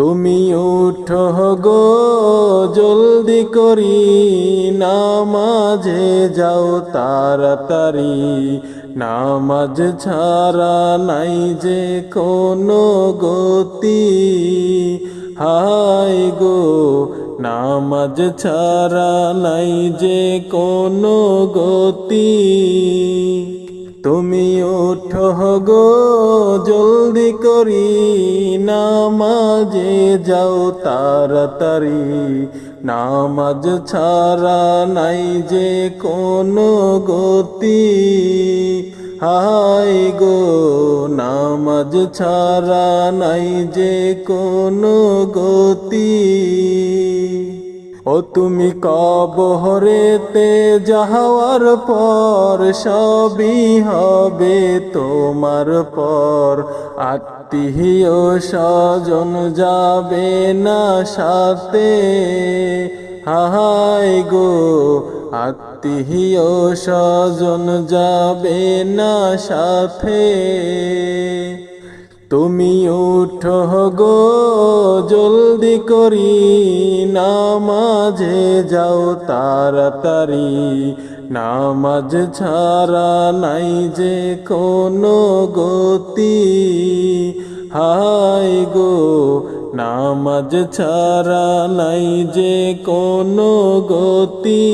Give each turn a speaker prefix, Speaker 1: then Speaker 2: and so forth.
Speaker 1: তুমি উঠো গো, জলদি করি, নামাজে যাও তাড়াতাড়ি। নামাজ ছাড়া নাই যে কোনো গতি। হাই গো, নামাজ ছাড়া নাই যে কোনো গতি। তুমি ওঠো গো, জলদি করি নামাজে যাও তাড়াতাড়ি। নামাজ ছাড়া নাই যে কোনো গতি। হাই গো, নামাজ ছাড়া নাই যে কোনো গতি। ও তুমি কবহরেতে যাওয়ার পর সবই হবে তোমার পর। আত্মীয় স্বজন যাবে না সাথে। হাহাই গো, আত্মীয় স্বজন যাবে না সাথে। তুমি উঠো গো, জলদি করি নামাজে যাও তাড়াতাড়ি। নামাজ ছাড়া নাই যে কোনো গতি। হাই গো, নামাজ ছাড়া নাই যে কোনো গতি।